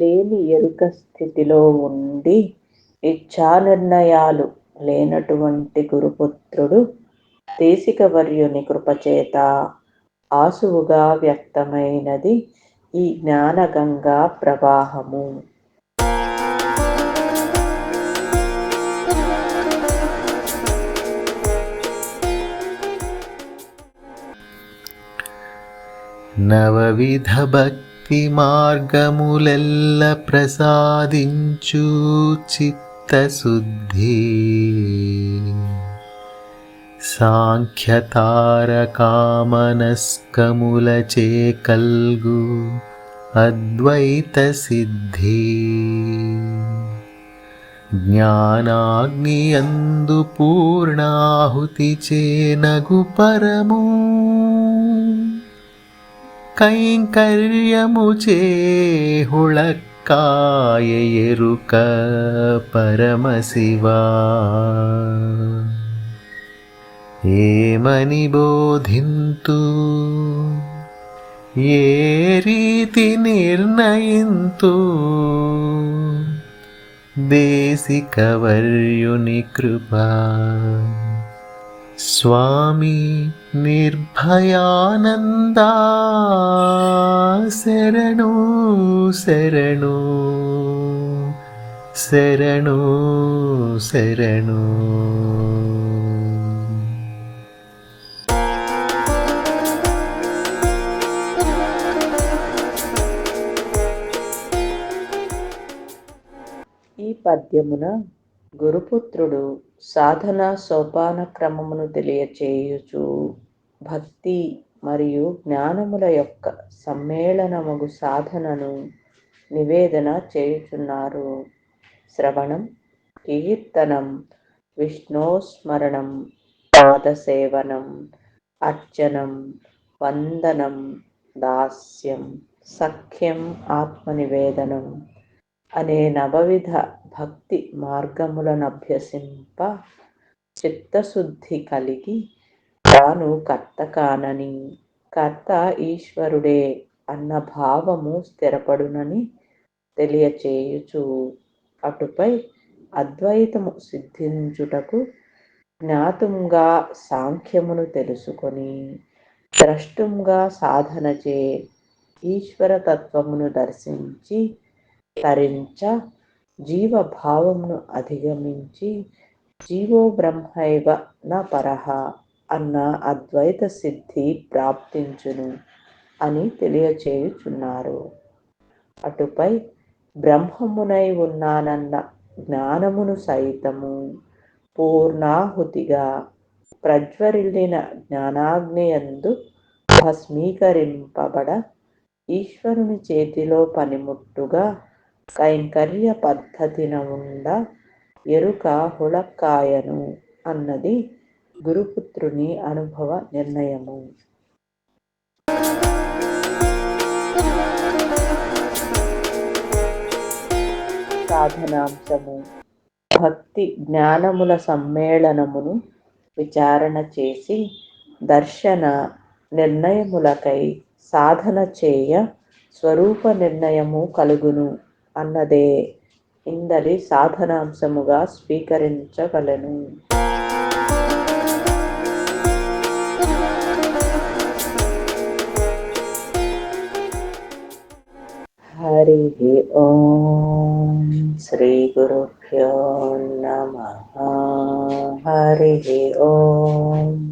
లేని ఎరుక స్థితిలో ఉండి ఇచ్ఛానిర్ణయాలు లేనటువంటి గురుపుత్రుడు దేశికవర్యుని కృపచేత ఆసువుగా వ్యక్తమైనది ఈ జ్ఞానగంగా ప్రవాహము. నవవిధ భక్తి మార్గములెల్ల ప్రసాదించు చిత్తశుద్ధి. సాంఖ్యతారకామనస్కములచే కల్గు అద్వైత సిద్ధి జ్ఞానాగ్నియందు పూర్ణాహుతి చేనగు పరమో. కైంకర్యము చేహుళక్కాయ ఎరుక పరమశివా. ఏమని బోధింతు? ఏ రీతి నిర్ణయింతు? దేశికవర్యుని కృపా స్వామి నిర్భయానంద శరణు శరణు శరణు శరణు. ఈ పద్యమున గురుపుత్రుడు సాధన సోపాన క్రమమును తెలియచేయుచు భక్తి మరియు జ్ఞానముల యొక్క సమ్మేళనముగు సాధనను నివేదన చేయుచున్నారు. శ్రవణం కీర్తనం విష్ణోస్మరణం పాదసేవనం అర్చనం వందనం దాస్యం సఖ్యం ఆత్మనివేదనం అనే నవవిధ భక్తి మార్గములను అభ్యసింప చిత్తశుద్ధి కలిగి తాను కర్త కానని కర్త ఈశ్వరుడే అన్న భావము స్థిరపడునని తెలియచేయుచు అటుపై అద్వైతము సిద్ధించుటకు జ్ఞాతుంగా సాంఖ్యమును తెలుసుకొని ద్రష్టుంగా సాధనచే ఈశ్వరతత్వమును దర్శించి తరించ జీవభావమును అధిగమించి జీవో బ్రహ్మైవ న పరహ అన్న అద్వైత సిద్ధి ప్రాప్తించును అని తెలియచేయుచున్నారు. అటుపై బ్రహ్మమునై ఉన్నానన్న జ్ఞానమును సైతము పూర్ణాహుతిగా ప్రజ్వరిల్లిన జ్ఞానాగ్నియందు భస్మీకరింపబడ ఈశ్వరుని చేతిలో పనిముట్టుగా కైంకర్య పద్ధతిన ఉండ ఎరుక హుళక్కాయను అన్నది గురుపుత్రుని అనుభవ నిర్ణయము. సాధనాంశము. భక్తి జ్ఞానముల సమ్మేళనమును విచారణ చేసి దర్శన నిర్ణయములకై సాధన చేయ స్వరూప నిర్ణయము కలుగును. అన్నదే. ఇందలి సాధనాంశముగా స్వీకరించగలను. హరి ఓం శ్రీ గురుభ్యో నమ. హరి ఓం.